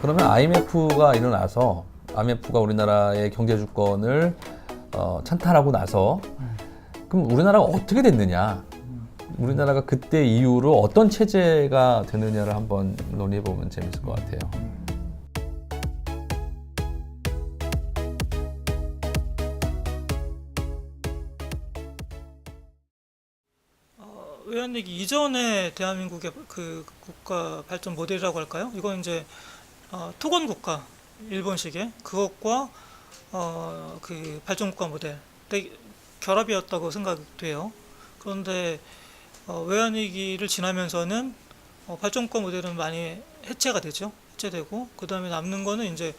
그러면 IMF가 일어나서 IMF가 우리나라의 경제 주권을 어, 찬탈하고 나서 그럼 우리나라가 어떻게 됐느냐? 우리나라가 그때 이후로 어떤 체제가 되느냐를 한번 논의해 보면 재밌을 것 같아요. 외환위기 이전에 대한민국의 그 국가 발전 모델이라고 할까요? 이건 이제 어, 토건 국가 일본식의 그것과 어, 그 발전 국가 모델 의 결합이었다고 생각돼요. 그런데 어, 외환위기를 지나면서는 어, 발전 국가 모델은 많이 해체가 되죠. 해체되고 그 다음에 남는 거는 이제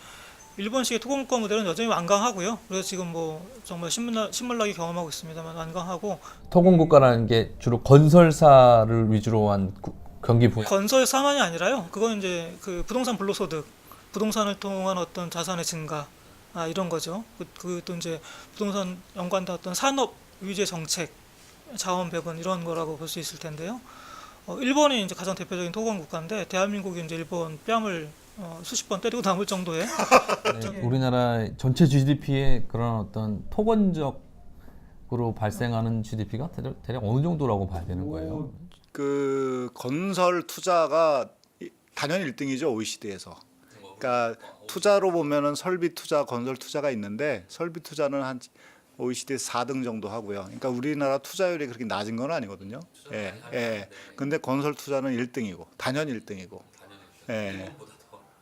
일본식의 토건 국가 모델은 여전히 완강하고요. 그래서 지금 뭐 정말 신문나, 신물나게 경험하고 있습니다만 완강하고 토공국가라는 게 주로 건설사를 위주로 한 구- 경기 분야. 건설사만이 아니라요. 그건 이제 그 부동산 불로소득, 부동산을 통한 어떤 자산의 증가, 아 이런 거죠. 그, 그또 이제 부동산 연관된 어떤 산업 위주의 정책, 자원 배분 이런 거라고 볼 수 있을 텐데요. 어, 일본이 이제 가장 대표적인 토건 국가인데 대한민국이 이제 일본 뺨을 어, 수십 번 때리고 남을 정도의 네, 우리나라 전체 GDP의 그런 어떤 토건적으로 발생하는 GDP가 대략, 대략 어느 정도라고 봐야 되는 거예요? 그 건설 투자가 이- 단연 1등이죠 OECD에서. 그러니까 투자로 보면은 설비 투자, 건설 투자가 있는데 설비 투자는 한 OECD 4등 정도 하고요. 그러니까 우리나라 투자율이 그렇게 낮은 건 아니거든요. 예, 예. 근데 건설 투자는 1등이고 단연 1등이고. 예.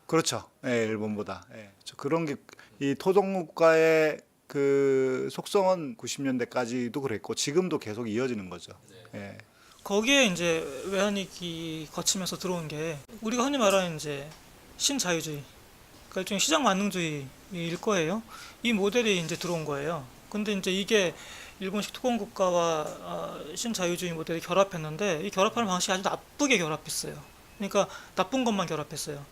그렇죠. 예, 일본보다. 예. 저 그런 게 이 토종국가의 그 속성은 90년대까지도 그랬고 지금도 계속 이어지는 거죠. 예. 거기에 이제 외환위기 거치면서 들어온 게 우리가 흔히 말하는 이제 신자유주의, 그러니까 일종의 시장 만능주의일 거예요. 이 모델이 이제 들어온 거예요. 근데 이제 이게 일본식 토건 국가와 어, 신자유주의 모델이 결합했는데 이 결합하는 방식이 아주 나쁘게 결합했어요. 그러니까 나쁜 것만 결합했어요.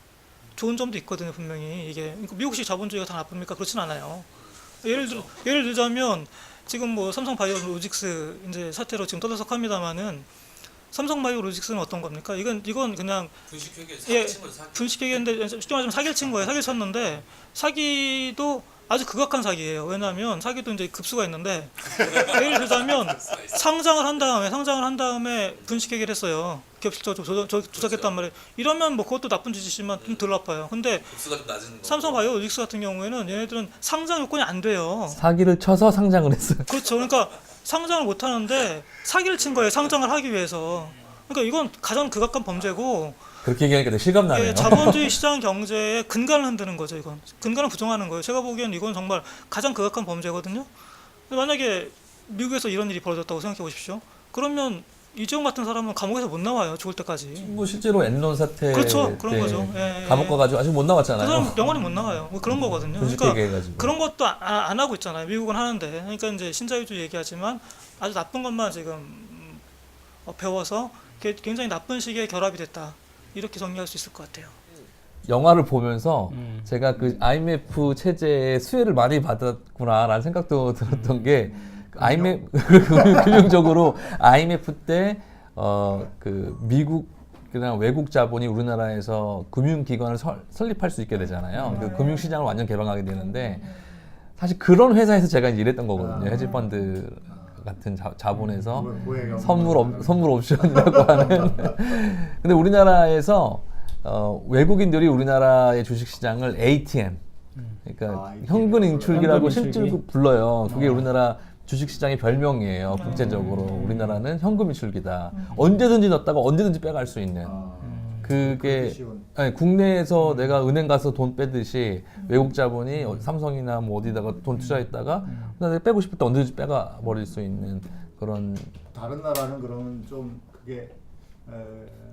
좋은 점도 있거든요, 분명히 이게 그러니까 미국식 자본주의가 다 나쁩니까? 그렇진 않아요. 예를 들 예를 들자면 지금 뭐 삼성 바이오로직스 이제 사태로 지금 떠들썩합니다만은 삼성 바이오로직스는 어떤 겁니까? 이건 이건 그냥 분식회계 예, 사기친 거죠, 사기. 분식회계인데 쉽게 말하면 사기를 친 거예요. 사기를 쳤는데 사기도 아주 극악한 사기예요. 왜냐하면 사기도 이제 급수가 있는데 예를 들자면 상장을 한 다음에 상장을 한 다음에 분식회계를 했어요. 기업 실적을 조- 조- 조작했단 말이에요. 이러면 뭐 그것도 나쁜 짓이지만 좀 덜 아파요. 근데 급수가 좀 낮은 거. 삼성 바이오로직스 같은 경우에는 얘네들은 상장 요건이 안 돼요. 사기를 쳐서 상장을 했어요. 그렇죠. 그러니까 상장을 못 하는데 사기를 친 거예요. 상장을 하기 위해서. 그러니까 이건 가장 극악한 범죄고 그렇게 얘기하니까 되게 실감나네요. 예, 자본주의 시장 경제의 근간을 흔드는 거죠. 이건 근간을 부정하는 거예요. 제가 보기엔 이건 정말 가장 극악한 범죄거든요. 만약에 미국에서 이런 일이 벌어졌다고 생각해 보십시오. 그러면 이재용 같은 사람은 감옥에서 못 나와요. 죽을 때까지. 뭐 실제로 엔론 사태 그렇죠. 그런 때 거죠. 예, 예. 감옥 가가지고 아직 못그 나왔잖아요. 사람 영원히 못 나와요. 뭐 그런 거거든요. 그러니까 분식회계 해가지고. 그런 것도 아- 아- 안 하고 있잖아요. 미국은 하는데. 그러니까 이제 신자유주의 얘기하지만 아주 나쁜 것만 지금 음, 어, 배워서 게- 굉장히 나쁜 식의 결합이 됐다. 이렇게 정리할 수 있을 것 같아요. 영화를 보면서 음. 제가 그 IMF 체제의 수혜를 많이 받았구나라는 생각도 들었던 음. 게 IMF 금융적으로 IMF 때 어 그 미국 그냥 외국 자본이 우리나라에서 금융기관을 설, 설립할 수 있게 되잖아요. 그 금융시장을 완전 개방하게 되는데 사실 그런 회사에서 제가 이제 일했던 거거든요. 헤지펀드 같은 자, 자본에서 선물 옵, 선물 옵션이라고 하는. 근데 우리나라에서 어, 외국인들이 우리나라의 주식 시장을 ATM, 그러니까 아. 현금 인출기라고 현금 실제로 인출기? 불러요. 그게 우리나라 주식 시장의 별명이에요. 국제적으로 우리나라는 현금 인출기다. 언제든지 넣었다가 언제든지 빼갈 수 있는. 그게 아니, 국내에서 내가 은행 가서 돈 빼듯이 외국 자본이 어, 삼성이나 뭐 어디다가 돈 투자했다가 내가 빼고 싶을 때 언제든지 빼가 버릴 수 있는 그런 다른 나라는 그러면 좀 그게 에,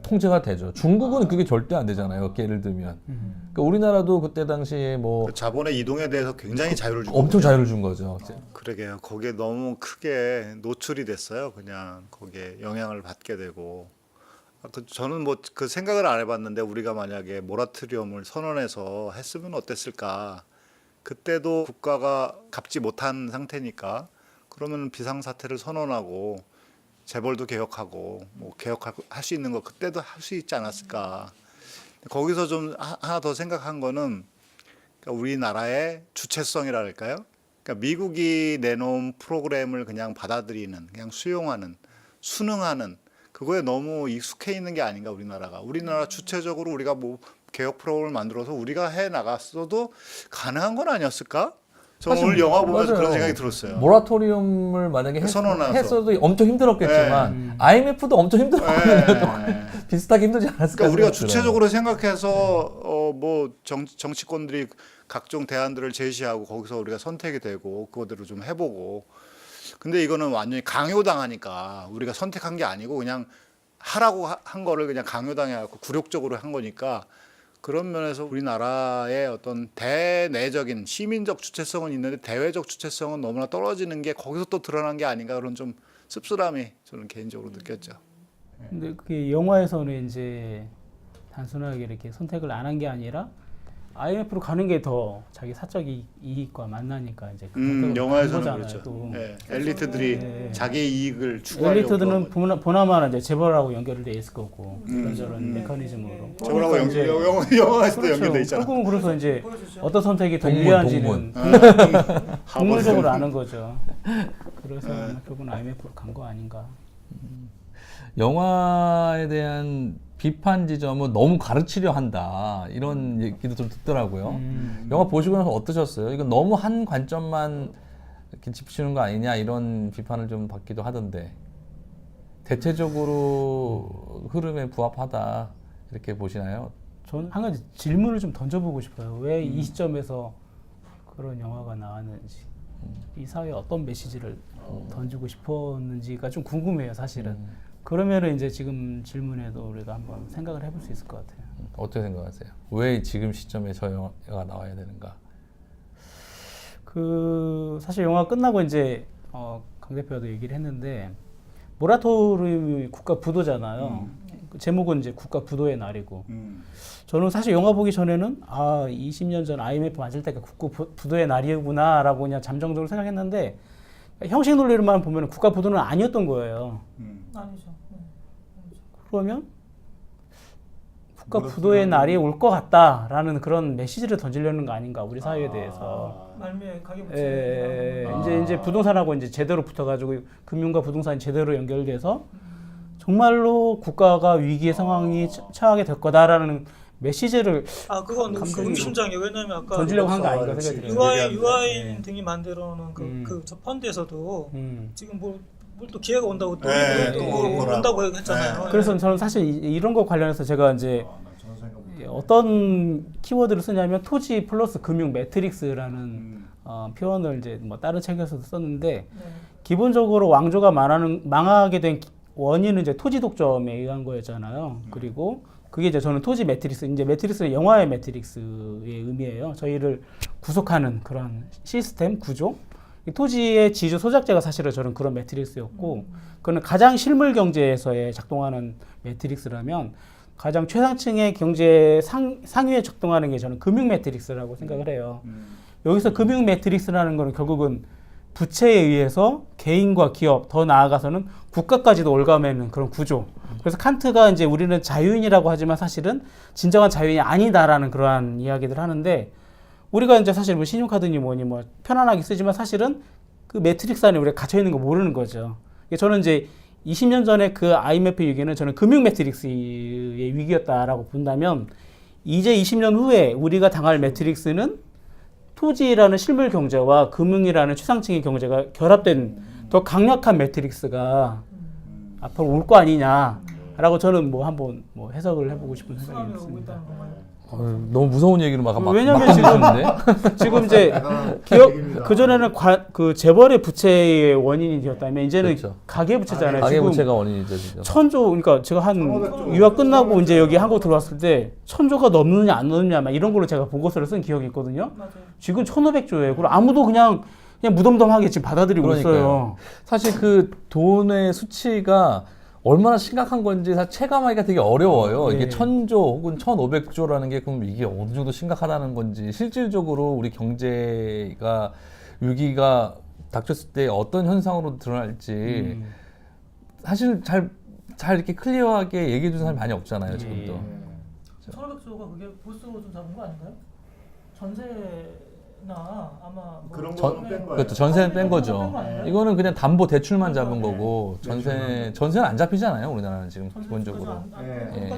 통제가 되죠. 중국은 그게 절대 안 되잖아요. 예를 들면. 그러니까 우리나라도 그때 당시에 뭐 그 자본의 이동에 대해서 굉장히 자유를 주고 엄청 자유를 준 거죠. 그러게요. 거기에 너무 크게 노출이 됐어요. 그냥 거기에 영향을 받게 되고. 아, 그 저는 뭐 그 생각을 안 해봤는데 우리가 만약에 모라토리엄을 선언해서 했으면 어땠을까. 그때도 국가가 갚지 못한 상태니까 그러면 비상 사태를 선언하고 재벌도 개혁하고 뭐 개혁할 수 있는 거 그때도 할 수 있지 않았을까. 거기서 좀 하- 하나 더 생각한 거는 그러니까 우리나라의 주체성이랄까요? 그러니까 미국이 내놓은 프로그램을 그냥 받아들이는, 그냥 수용하는, 순응하는 그거에 너무 익숙해 있는 게 아닌가 우리나라가. 우리나라 주체적으로 우리가 뭐 개혁 프로그램을 만들어서 우리가 해 나갔어도 가능한 건 아니었을까? 저 오늘 영화 보면서 맞아요. 그런 생각이 들었어요. 모라토리움을 만약에 했, 선언하서. 했 어도 엄청 힘들었겠지만 IMF도 엄청 힘들었거든요. 네. 비슷하게 힘들지 않았을까? 그러니까 우리가. 주체적으로 생각해서 어뭐 정치권들이 각종 대안들을 제시하고 거기서 우리가 선택이 되고 그거대로 좀 해보고 근데 이거는 완전히 강요당하니까 우리가 선택한 게 아니고 그냥 하라고 하- 한 거를 그냥 강요당해 갖고 굴욕적으로 한 거니까 그런 면에서 우리나라의 어떤 대내적인 시민적 주체성은 있는데 대외적 주체성은 너무나 떨어지는 게 거기서 또 드러난 게 아닌가 그런 좀 씁쓸함이 저는 개인적으로 느꼈죠. 근데 그게 영화에서는 이제 단순하게 이렇게 선택을 안 한 게 아니라 IMF로 가는 게 더 자기 사적 이- 이익과 만나니까 이제 그 음, 영화에서는 한 그렇죠. 거잖아요, 또. 예, 엘리트들이 네. 자기의 이익을 추구하려고 엘리트들은 그런 거죠. 보나, 보나마나 이제 재벌하고 연결돼 있을 거고 음. 이런저런 음. 메커니즘으로. 저거라고 그러니까 연, 이제 영, 영, 영화에서도 그렇죠. 연결돼 있잖아. 결국은 그래서 이제 어떤 선택이 더 동문, 유리한지는 국물적으로 아는 거죠. 그래서 네. 결국은 IMF로 간 거 아닌가. 영화에 대한 비판 지점은 너무 가르치려 한다 이런 얘기도 좀 듣더라고요. 음. 영화 보시고 나서 어떠셨어요? 이건 너무 한 관점만 이렇게 짚치는 거 아니냐 이런 비판을 좀 받기도 하던데 대체적으로 흐름에 부합하다 이렇게 보시나요? 저는 한 가지 질문을 좀 던져보고 싶어요. 왜 음. 이 시점에서 그런 영화가 나왔는지, 이 사회에 어떤 메시지를 던지고 싶었는지가 좀 궁금해요, 사실은. 음. 그러면은 이제 지금 질문에도 우리가 한번 생각을 해볼 수 있을 것 같아요. 어떻게 생각하세요? 왜 지금 시점에 저 영화가 나와야 되는가? 그 사실 영화 끝나고 이제 어, 강 대표도 얘기를 했는데 모라토리움이 국가 부도잖아요. 그 제목은 이제 국가 부도의 날이고 음. 저는 사실 영화 보기 전에는 아 20년 전 IMF 맞을 때가 국가 부- 부도의 날이구나라고 그냥 잠정적으로 생각했는데 형식 논리로만 보면 국가 부도는 아니었던 거예요. 음. 아니죠. 네. 그러면 국가 부도의 날이 올 것 같다라는 그런 메시지를 던지려는 거 아닌가 우리 사회에 대해서. 말미에 가계부채 예, 나오는 거. 이제 이제 부동산하고 이제 제대로 붙어가지고 금융과 부동산이 제대로 연결돼서 정말로 국가가 위기의 상황이 처- 처하게 될 거다라는 메시지를 아 그건 감정이 의심장이에요. 왜냐면 아까 던지려고 한 거 아닌가 그렇지. 생각이 들어요. 유아인. 유아인 네. 등이 만들어놓은 그, 음. 그저 펀드에서도 음. 지금 뭐뭘 또 기회가 온다고 또, 네, 또또뭐 오더라고. 온다고 했잖아요. 네. 그래서 저는 사실 이- 이런 거 관련해서 제가 이제 아, 못 예, 어떤 키워드를 쓰냐면 토지 플러스 금융 매트릭스라는 음. 어, 표현을 이제 뭐 다른 책에서도 썼는데 네. 기본적으로 왕조가 망하는, 망하게 된 기- 원인은 이제 토지 독점에 의한 거였잖아요. 그리고 그게 이제 저는 토지 매트릭스, 이제 매트릭스는 영화의 매트릭스의 의미예요. 저희를 구속하는 그런 시스템 구조. 이 토지의 지주 소작제가 사실은 저는 그런 매트릭스였고, 그거는 가장 실물 경제에서의 작동하는 매트릭스라면 가장 최상층의 경제 상, 상위에 작동하는 게 저는 금융 매트릭스라고 생각을 해요. 음. 여기서 금융 매트릭스라는 거는 결국은 부채에 의해서 개인과 기업 더 나아가서는 국가까지도 올가매는 그런 구조. 그래서 칸트가 이제 우리는 자유인이라고 하지만 사실은 진정한 자유인이 아니다라는 그러한 이야기들 하는데 우리가 이제 사실 뭐 신용카드니 뭐니 뭐 편안하게 쓰지만 사실은 그 매트릭스 안에 우리가 갇혀 있는 거 모르는 거죠. 저는 이제 20년 전에 그 IMF 위기는 저는 금융 매트릭스의 위기였다라고 본다면 이제 20년 후에 우리가 당할 매트릭스는 토지라는 실물 경제와 금융이라는 최상층의 경제가 결합된 더 강력한 매트릭스가 앞으로 올 거 아니냐 라고 저는 뭐 한번 뭐 해석을 해보고 싶은 생각이 있습니다. 어, 너무 무서운 얘기로 막 막, 왜냐면 막 지금-? 지금 이제 기업. 그 전에는 그 재벌의 부채의 원인이 되었다면 이제는 그렇죠. 가계 부채잖아요. 가계 지금 부채가 원인이죠 지금. 천조 그러니까 제가 한 1500조. 유학 끝나고 이제 여기 한국 들어왔을 때 천조가 넘느냐 안 넘느냐 막 이런 걸로 제가 보고서를 쓴 기억이 있거든요. 지금 1,500조예요. 그리고 아무도 그냥 그냥 무덤덤하게 지금 받아들이고 그러니까요. 있어요. 사실 그 돈의 수치가 얼마나 심각한 건지 사실 체감하기가 되게 어려워요. 이게 네. 천조 혹은 천오백 조라는 게 그럼 이게 어느 정도 심각하다는 건지 실질적으로 우리 경제가 위기가 닥쳤을 때 어떤 현상으로 드러날지 음. 사실 잘, 잘 이렇게 클리어하게 얘기해 주는 사람이 많이 없잖아요, 지금도. 예. 1500조가 그게 보수 좀 잡은 거 아닌가요? 전세 나 아마 뭐 그런 전- 거는 뺀 거예요. 그것도 전세는 뺀뺀 거죠. 거 아니에요? 이거는 그냥 담보 대출만 잡은 네. 거고 전세 대출만. 전세는 안 잡히잖아요. 우리나라는 지금 기본적으로 안- 안- 예.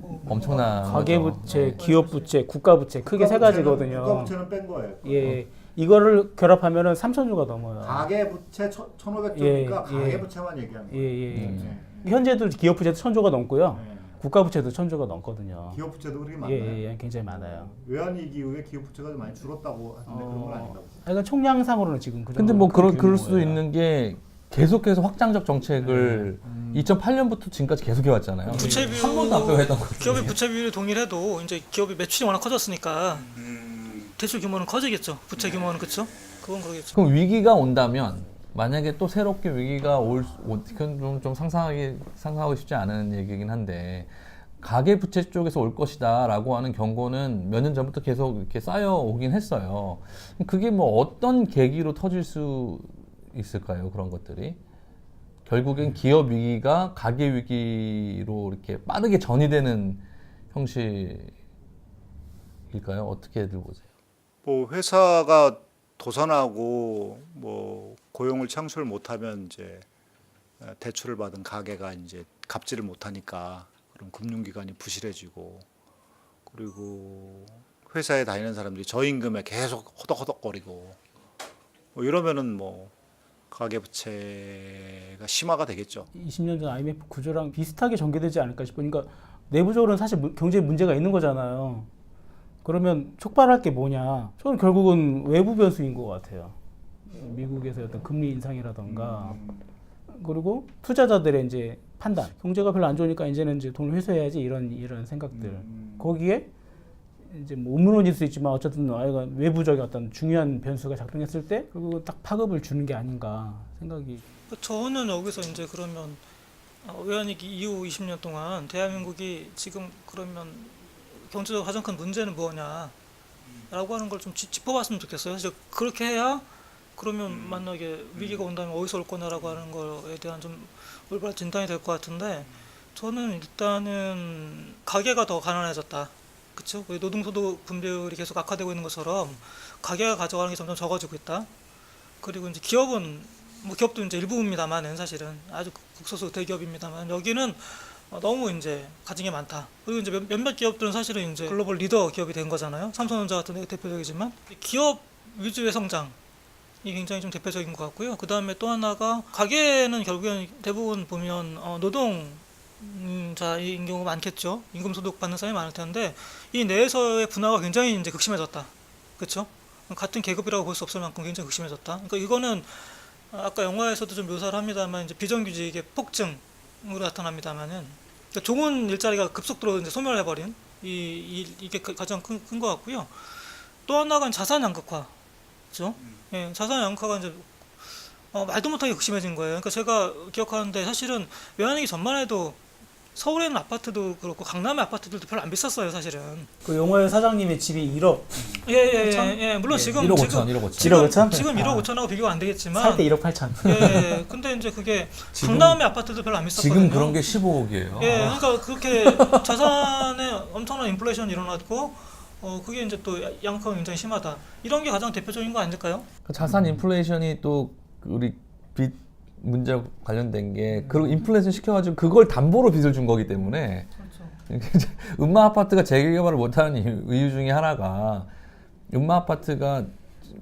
뭐 엄청난 가계 거죠. 부채, 기업 부채, 국가 부채 크게 세 가지거든요. 국가부채는 뺀 거예요. 예, 이거를 결합하면은 3천조가 넘어요. 가계 부채 1,500조니까 예, 가계 예. 부채만 얘기하는 예, 거예요. 예. 음. 현재도 기업 부채도 천조가 넘고요. 예. 국가 부채도 천 조가 넘거든요. 기업 부채도 그렇게 예, 많나요? 예, 예, 굉장히 많아요. 외환위기 이후에 기업 부채가 좀 많이 줄었다고 하는데 그런 건 아닌가 보죠. 그러니까 총량상으로는 지금 그 근데 정도 뭐 큰 그럴 그럴 수도 규모예요. 있는 게 계속해서 확장적 정책을 2008년부터 지금까지 계속해 왔잖아요. 부채 비율 한 번도 거. 기업의 부채 비율이 동일해도 이제 기업이 매출이 워낙 커졌으니까 대출 규모는 커지겠죠. 부채 규모는 그렇죠. 그건 그러겠죠. 그럼 위기가 온다면 만약에 또 새롭게 위기가 올 좀, 좀 상상하기 상상하고 싶지 않은 얘기긴 한데 가계 부채 쪽에서 올 것이다라고 하는 경고는 몇 년 전부터 계속 이렇게 쌓여 오긴 했어요. 그게 뭐 어떤 계기로 터질 수 있을까요? 그런 것들이 결국엔 기업 위기가 가계 위기로 이렇게 빠르게 전이되는 형식일까요? 어떻게 들 보세요? 뭐 회사가 도산하고 뭐 고용을 창출 못하면 이제 어, 대출을 받은 가게가 이제 갚지를 못하니까 그럼 금융기관이 부실해지고 그리고 회사에 다니는 사람들이 저임금에 계속 호덕호덕거리고 뭐 이러면은 뭐 가계부채가 심화가 되겠죠. 20년 전 IMF 구조랑 비슷하게 전개되지 않을까 싶으니까 내부적으로는 사실 문- 경제에 문제가 있는 거잖아요. 그러면 촉발할 게 뭐냐? 저는 결국은 외부 변수인 것 같아요. 미국에서 어떤 금리 인상이라던가 그리고 투자자들의 이제 판단. 경제가 별로 안 좋으니까 이제는 이제 돈을 회수해야지 이런 이런 생각들. 거기에 이제 뭐 음모론일 수 있지만 어쨌든 아이가 외부적인 어떤 중요한 변수가 작동했을 때 결국 딱 파급을 주는 게 아닌가 생각이 저는 여기서 이제 그러면 어, 외환위기 이후 20년 동안 대한민국이 지금 그러면 경제적 가장 큰 문제는 뭐냐라고 하는 걸 좀 짚어봤으면 좋겠어요. 사실 그렇게 해야 그러면 만약에 위기가 온다면 어디서 올 거냐라고 하는 거에 대한 좀 올바른 진단이 될 것 같은데 저는 일단은 가계가 더 가난해졌다. 그렇죠? 노동소득 분배율이 계속 악화되고 있는 것처럼 가계가 가져가는 게 점점 적어지고 있다. 그리고 이제 기업은 뭐 기업도 이제 일부입니다만은 사실은 아주 국소수 대기업입니다만 여기는 어, 너무 이제 가진 게 많다. 그리고 이제 몇- 몇몇 기업들은 사실은 이제 글로벌 리더 기업이 된 거잖아요. 삼성전자 같은 데가 대표적이지만 기업 위주의 성장 이 굉장히 좀 대표적인 것 같고요. 그 다음에 또 하나가 가계는 결국엔 대부분 보면 어, 노동 음, 자인 경우가 많겠죠. 임금 소득 받는 사람이 많을 텐데 이 내에서의 분화가 굉장히 이제 극심해졌다. 그렇죠? 같은 계급이라고 볼 수 없을 만큼 굉장히 극심해졌다. 그러니까 이거는 아까 영화에서도 좀 묘사를 합니다만 이제 비정규직의 폭증으로 나타납니다만은 그러니까 좋은 일자리가 급속도로 이제 소멸해버린 이, 이 이게 가- 가장 큰 것 같고요. 또 하나가 자산 양극화, 그렇죠? 예, 자산 양극화가 이제 어, 말도 못하게 극심해진 거예요. 그러니까 제가 기억하는데 사실은 외환위기 전만 해도 서울에 있는 아파트도 그렇고 강남의 아파트들도 별로 안 비쌌어요, 사실은. 그 영화의 사장님의 집이 1억 예예예 천? 예, 물론 예, 지금 1억 지금 5천, 1억 5천. 지금 1억 5천? 지금 1억 아. 5천하고 비교가 안 되겠지만 살 때 1억 8천. 예, 근데 이제 그게 지금- 강남의 아파트도 별로 안 비쌌거든요. 지금 그런 게 15억이에요. 예, 그러니까 그렇게 자산에 엄청난 인플레이션이 일어났고 어 그게 이제 또 양극화가 굉장히 심하다. 이런 게 가장 대표적인 거 아닐까요? 그 자산 인플레이션이 또 우리 빚 문제 관련된 게 그리고 인플레이션 시켜가지고 그걸 담보로 빚을 준 거기 때문에 그렇죠. 음마 아파트가 재개발을 못하는 이유, 이유 중에 하나가 음마 아파트가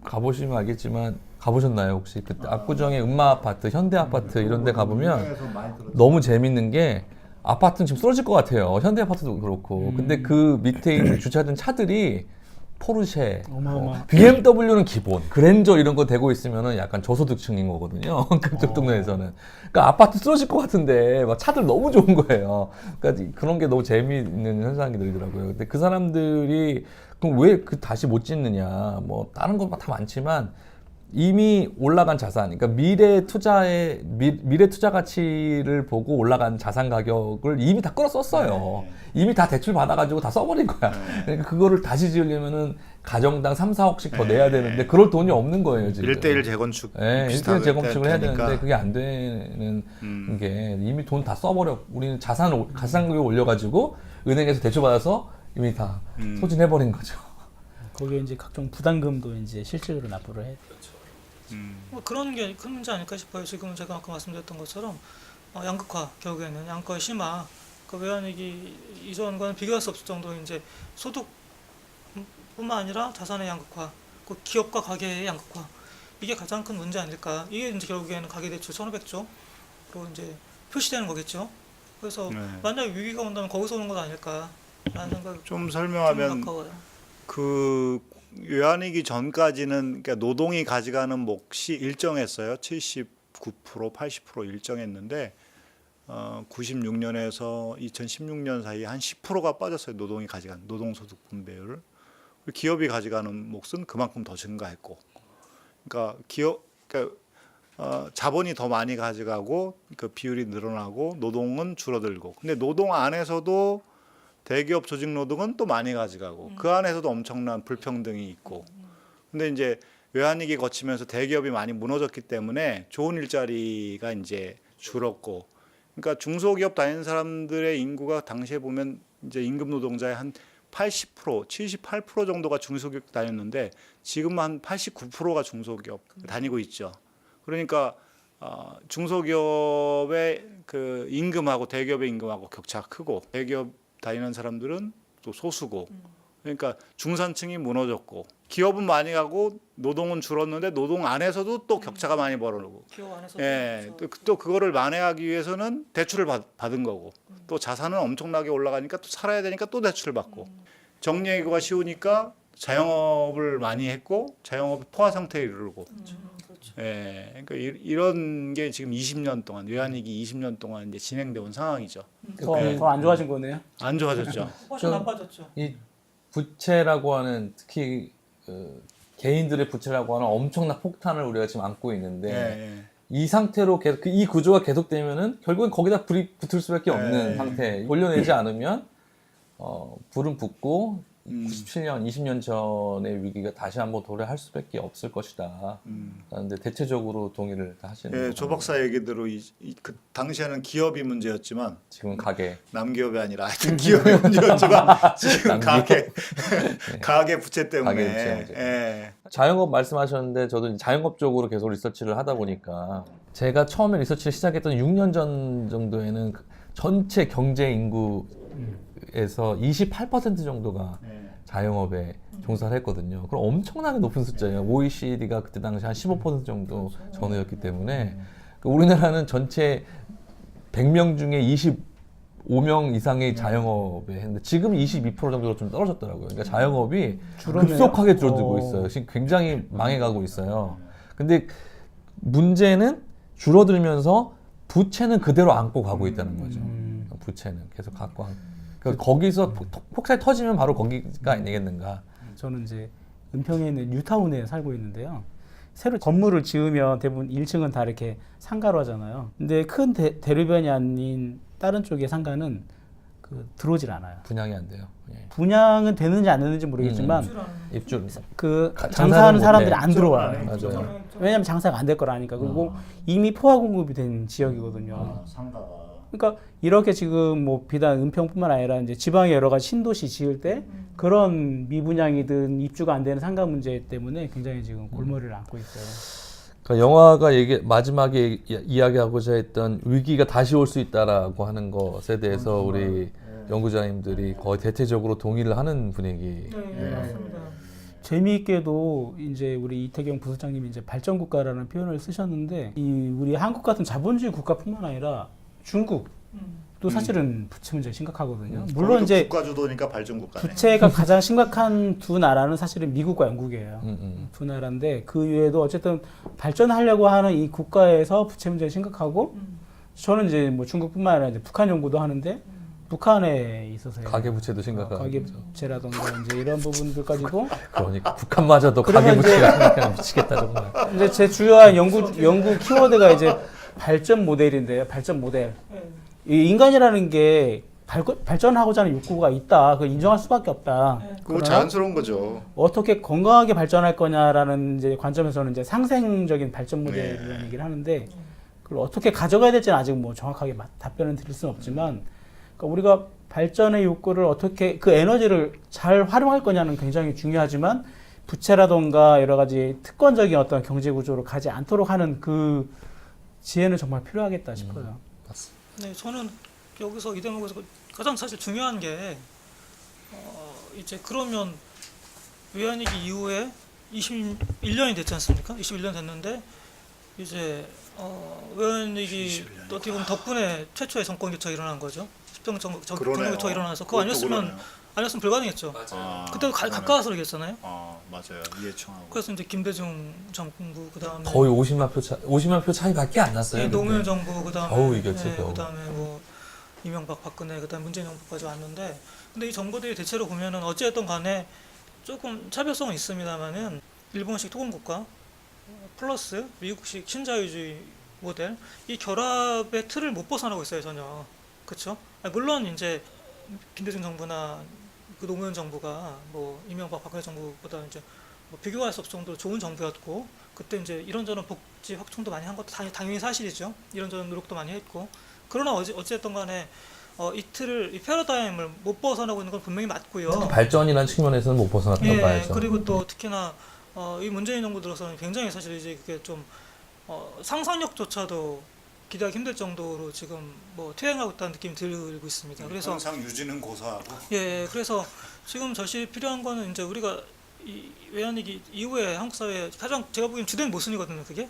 가보시면 알겠지만 가보셨나요 혹시 그때 압구정의 음마 아파트, 현대 아파트 이런 데 가보면 들었죠. 너무 재밌는 게 아파트는 지금 쓰러질 것 같아요. 현대 아파트도 그렇고. 근데 그 밑에 있는 주차된 차들이 포르쉐, 어마어마. 어, BMW는 기본, 그랜저 이런 거 대고 있으면은 약간 저소득층인 거거든요. 그쪽 동네에서는. 그러니까 아파트 쓰러질 것 같은데 막 차들 너무 좋은 거예요. 그러니까 그런 게 너무 재미있는 현상이 들더라고요. 근데 그 사람들이 그럼 왜 그 다시 못 짓느냐? 뭐 다른 건 다 많지만 이미 올라간 자산, 그러니까 미래 투자의 미, 미래 투자 가치를 보고 올라간 자산 가격을 이미 다 끌어 썼어요. 이미 다 대출 받아가지고 다 써버린 거야. 그러니까 그거를 다시 지으려면은 가정당 3, 4억씩 더 내야 되는데 그럴 돈이 없는 거예요 지금. 1대1 재건축 예, 비슷하게 1대1 재건축을 해야 되니까. 되는데 그게 안 되는 음. 게 이미 돈 다 써버려. 우리는 자산 을 자산 가격 올려가지고 은행에서 대출 받아서 이미 다 음. 소진해버린 거죠. 거기에 이제 각종 부담금도 이제 실질적으로 납부를 해. 음. 뭐 그런 게 큰 문제 아닐까 싶어요. 지금 제가 아까 말씀드렸던 것처럼 어, 양극화 결국에는 양극화의 심화, 그 외환위기 이전과는 비교할 수 없을 정도 이제 소득뿐만 아니라 자산의 양극화, 그 기업과 가계의 양극화 이게 가장 큰 문제 아닐까. 이게 이제 결국에는 가계대출 1,500조로 이제 표시되는 거겠죠. 그래서 네. 만약에 위기가 온다면 거기서 오는 것 아닐까라는 생각이 좀좀 설명하면 가까워요. 그 외환위기 전까지는 그러니까 노동이 가져가는 몫이 일정했어요. 79% 80% 일정했는데 어, 96년에서 2016년 사이에 한 10%가 빠졌어요. 노동이 가져간 노동소득 분배율. 기업이 가져가는 몫은 그만큼 더 증가했고. 그러니까 기업 그러니까 어, 자본이 더 많이 가져가고 그 비율이 늘어나고 노동은 줄어들고. 근데 노동 안에서도 대기업 조직 노동은 또 많이 가져가고 그 안에서도 엄청난 불평등이 있고. 근데 이제 외환위기 거치면서 대기업이 많이 무너졌기 때문에 좋은 일자리가 이제 줄었고. 그러니까 중소기업 다니는 사람들의 인구가 당시에 보면 이제 임금 노동자의 한 80% 78% 정도가 중소기업 다녔는데 지금 한 89%가 중소기업 다니고 있죠. 그러니까 어, 중소기업의 그 임금하고 대기업의 임금하고 격차가 크고 대기업 다니는 사람들은 또 소수고. 그러니까 중산층이 무너졌고 기업은 많이 가고 노동은 줄었는데 노동 안에서도 또 격차가 많이 벌어지고. 기업 안에서 예, 또, 또 그거를 만회하기 위해서는 대출을 받, 받은 거고. 또 자산은 엄청나게 올라가니까 또 살아야 되니까 또 대출을 받고. 정리하기가 쉬우니까 자영업을 많이 했고 자영업이 포화 상태에 이르고. 그렇죠. 예, 그러니까 이, 이런 게 지금 20년 동안 외환위기 20년 동안 이제 진행돼 온 상황이죠. 네. 더 안 좋아진 거네요. 안 좋아졌죠. 훨씬 좀- 나빠졌죠. 이 부채라고 하는 특히 그 개인들의 부채라고 하는 엄청난 폭탄을 우리가 지금 안고 있는데 예, 예. 이 상태로 계속 그이 구조가 계속되면은 결국엔 거기다 불이 붙을 수밖에 없는 네. 상태. 돌려내지 않으면 어, 불은 붙고 음. 97년, 20년 전의 위기가 다시 한번 도래할 수밖에 없을 것이다. 음. 그런데 대체적으로 동의를 다 하시는 예, 거죠. 조 박사 얘기대로 이, 이, 그 당시에는 기업이 문제였지만 지금 가게 남기업이 아니라 하여튼 기업이 문제였지만 지금 남기업. 가계 가계 부채 때문에 가계 부채 문제. 예. 자영업 말씀하셨는데 저도 자영업 쪽으로 계속 리서치를 하다 보니까 제가 처음에 리서치를 시작했던 6년 전 정도에는 그 전체 경제 인구 에서 28% 정도가 예. 자영업에 종사를 했거든요. 그럼 엄청나게 높은 숫자예요. OECD가 그때 당시 한 15% 정도 전후였기 때문에 그 우리나라는 전체 100명 중에 25명 이상이 자영업에 했는데 지금 22% 정도로 좀 떨어졌더라고요. 그러니까 자영업이 줄었네요. 급속하게 줄어들고 어. 있어요. 지금 굉장히 망해가고 있어요. 근데 문제는 줄어들면서 부채는 그대로 안고 가고 있다는 거죠. 음. 부채는 계속 갖고 안. 그러니까 거기서 폭- 폭살이 터지면 바로 거기가 아니겠는가. 저는 이제 은평에 있는 뉴타운에 살고 있는데요. 새로 건물을 지으면 대부분 1층은 다 이렇게 상가로 하잖아요. 근데 큰 대, 대로변이 아닌 다른 쪽의 상가는 그 들어오질 않아요. 분양이 안 돼요. 예. 분양은 되는지 안 되는지 모르겠지만 줄 아는 입주. 그 가- 장사하는 사람들이. 안 들어와요. 맞아요. 왜냐하면 장사가 안 될 거라 하니까. 그리고 어. 이미 포화 공급이 된 지역이거든요. 아, 상가가 그러니까 이렇게 지금 뭐 비단 은평뿐만 아니라 이제 지방의 여러 가지 신도시 지을 때 그런 미분양이든 입주가 안 되는 상가 문제 때문에 굉장히 지금 골머리를 앓고 있어요. 그러니까 영화가 얘기, 마지막에 이- 이야기하고자 했던 위기가 다시 올 수 있다라고 하는 것에 대해서 우리 연구자님들이 거의 대체적으로 동의를 하는 분위기. 네, 맞습니다. 재미있게도 이제 우리 이태경 부소장님이 이제 발전 국가라는 표현을 쓰셨는데 이 우리 한국 같은 자본주의 국가뿐만 아니라 중국도 음. 사실은 부채 문제 심각하거든요. 물론 이제 국가 주도니까 발전 국가네. 부채가 가장 심각한 두 나라는 사실은 미국과 영국이에요. 음, 음. 두 나라인데 그 외에도 어쨌든 발전하려고 하는 이 국가에서 부채 문제가 심각하고 음. 저는 이제 뭐 중국뿐만 아니라 이제 북한 연구도 하는데 북한에 있어서요. 가계 부채도 심각한. 가계 부채라던가 이제 이런 부분들까지도 그러니까 북한마저도 그러면 가계 부채가 미치겠다 정말. 이제 제 주요한 연구 연구 키워드가 이제 발전 모델인데요. 발전 모델. 네. 이 인간이라는 게 발, 발전하고자 하는 욕구가 있다. 그걸 인정할 수밖에 없다. 네. 그거 자연스러운 거죠. 어떻게 건강하게 발전할 거냐라는 이제 관점에서는 이제 상생적인 발전 모델이라는 네. 얘기를 하는데 그걸 어떻게 가져가야 될지는 아직 뭐 정확하게 마- 답변을 드릴 수는 없지만 그러니까 우리가 발전의 욕구를 어떻게 그 에너지를 잘 활용할 거냐는 굉장히 중요하지만 부채라던가 여러 가지 특권적인 어떤 경제 구조로 가지 않도록 하는 그 지혜는 정말 필요하겠다 싶어요. 네, 저는 여기서 이 대목에서 가장 사실 중요한 게 어, 이제 그러면 외환위기 이후에 21년이 됐지 않습니까? 21년 됐는데 이제 어, 외환위기 어떻게 보면 덕분에 최초의 정권 교체가 일어난 거죠. 10정 정, 정, 정권 그러네요. 교체가 일어나서 그거 아니었으면 그러네요. 아니었으면 불가능했죠. 아, 그때도 가. 가까워서 그랬잖아요. 아 맞아요 이해청하고 그래서 이제 김대중 정부 그다음에 거의 50만 표 차, 50만 표 차이밖에 안 났어요. 네, 그때. 노무현 정부 그다음에 겨우 이겼지, 네, 겨우. 그다음에 뭐 이명박 박근혜 그다음 문재인 정부까지 왔는데 근데 이 정부들이 대체로 보면은 어찌됐든 간에 조금 차별성은 있습니다만은 일본식 토건 국가 플러스 미국식 신자유주의 모델 이 결합의 틀을 못 벗어나고 있어요 전혀 그렇죠? 물론 이제 김대중 정부나 그 노무현 정부가 뭐 이명박 박근혜 정부보다 이제 뭐 비교할 수 없을 정도로 좋은 정부였고 그때 이제 이런저런 복지 확충도 많이 한 것도 당연히, 당연히 사실이죠. 이런저런 노력도 많이 했고 그러나 어찌 어쨌든 간에 어, 이 틀을 이 패러다임을 못 벗어나고 있는 건 분명히 맞고요. 발전이라는 측면에서는 못 벗어났다고 예, 봐야죠. 그리고 또 특히나 어, 이 문재인 정부 들어서는 굉장히 사실 이제 그게 좀 어, 상상력조차도 기대하기 힘들 정도로 지금 뭐 퇴행하고 있다는 느낌이 들고 있습니다. 그래서 항상 유지는 고사하고. 예, 그래서 지금 절실히 필요한 거는 이제 우리가 이 외환위기 이후에 한국 사회 가장 제가 보기엔 주된 모순이거든요. 그게.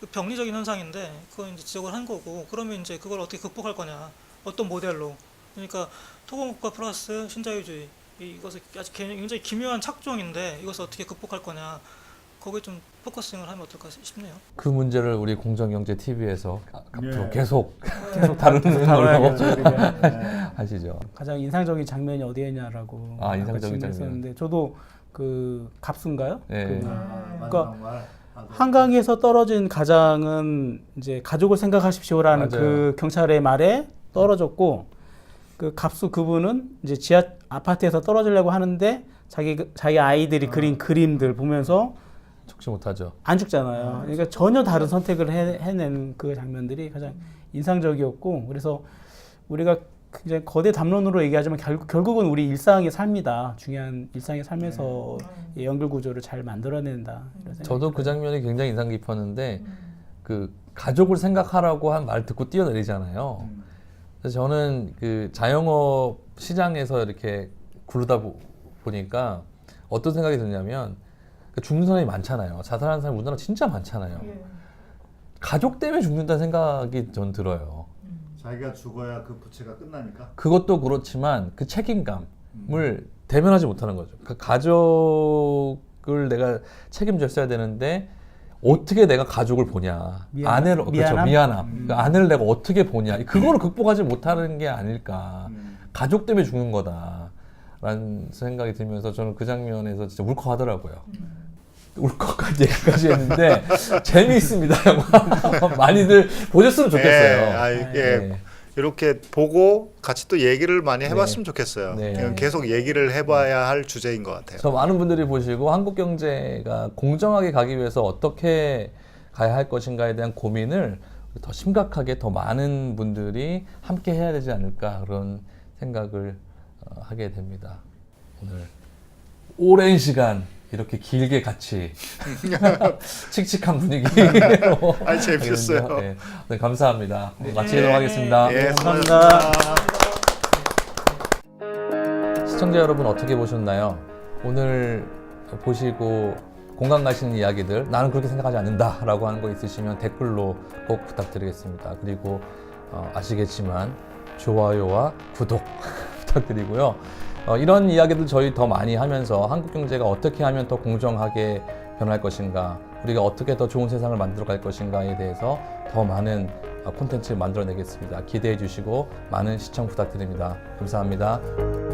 그 병리적인 현상인데 그거 이제 지적을 한 거고 그러면 이제 그걸 어떻게 극복할 거냐. 어떤 모델로. 그러니까 토건국가 플러스 신자유주의. 이- 이것을 아주 개- 굉장히 기묘한 착종인데 이것을 어떻게 극복할 거냐 거기에 좀 포커싱을 하면 어떨까 싶네요. 그 문제를 우리 공정경제 TV에서 앞으로 예. 계속 계속 다루는 걸로. 네. 하시죠. 가장 인상적인 장면이 어디에냐라고 아, 인상적인 질문했었는데 저도 그 갑수인가요? 네. 그 아, 그러니까. 아, 그- 한강에서 떨어진 가장은 이제 가족을 생각하십시오라는 맞아요. 그 경찰의 말에 떨어졌고 그 갑수 그분은 이제 지하 아파트에서 떨어지려고 하는데 자기 그- 자기 아이들이 그린 그림들 보면서 적지 못하죠. 안 죽잖아요. 그러니까 전혀 다른 선택을 해, 해낸 그 장면들이 가장 인상적이었고 그래서 우리가 굉장히 거대 담론으로 얘기하지만 결, 결국은 우리 일상의 삶이다. 중요한 일상의 삶에서 이 연결 구조를 잘 만들어낸다. 생각이 저도 그 장면이 굉장히 인상 깊었는데 그 가족을 생각하라고 한 말 듣고 뛰어내리잖아요. 음. 그래서 저는 그 자영업 시장에서 이렇게 굴르다 보, 보니까 어떤 생각이 드냐면 그 죽는 사람이 많잖아요. 자살하는 사람이 우리나라 진짜 많잖아요. 가족 때문에 죽는다는 생각이 전 들어요. 자기가 죽어야 그 부채가 끝나니까. 그것도 그렇지만 그 책임감을 대면하지 못하는 거죠. 그 가족을 내가 책임졌어야 되는데 어떻게 내가 가족을 보냐 미안함? 아내를 그렇죠 미안함? 미안함 그 아내를 내가 어떻게 보냐 그거를 극복하지 못하는 게 아닐까 음. 가족 때문에 죽는 거다 라는 생각이 들면서 저는 그 장면에서 진짜 울컥하더라고요. 울컥한 얘기까지 했는데 재미있습니다 영화 많이들 보셨으면 좋겠어요. 예, 아, 예. 네. 이렇게 보고 같이 또 얘기를 많이 해봤으면 좋겠어요. 네. 계속 얘기를 해봐야 할 주제인 것 같아요. 저 많은 분들이 보시고 한국 경제가 공정하게 가기 위해서 어떻게 가야 할 것인가에 대한 고민을 더 심각하게 더 많은 분들이 함께 해야 되지 않을까 그런 생각을 어, 하게 됩니다. 오늘 오랜 시간 이렇게 길게 같이 칙칙한 분위기로 아, 재밌었어요. 네, 네, 감사합니다. 마치도록 하겠습니다. 예, 감사합니다. 시청자 여러분 어떻게 보셨나요? 오늘 보시고 공감 가시는 이야기들 나는 그렇게 생각하지 않는다 라고 하는 거 있으시면 댓글로 꼭 부탁드리겠습니다. 그리고 어, 아시겠지만 좋아요와 구독 부탁드리고요. 어, 이런 이야기들 저희 더 많이 하면서 한국 경제가 어떻게 하면 더 공정하게 변할 것인가, 우리가 어떻게 더 좋은 세상을 만들어 갈 것인가에 대해서 더 많은 어, 콘텐츠를 만들어내겠습니다. 기대해 주시고 많은 시청 부탁드립니다. 감사합니다.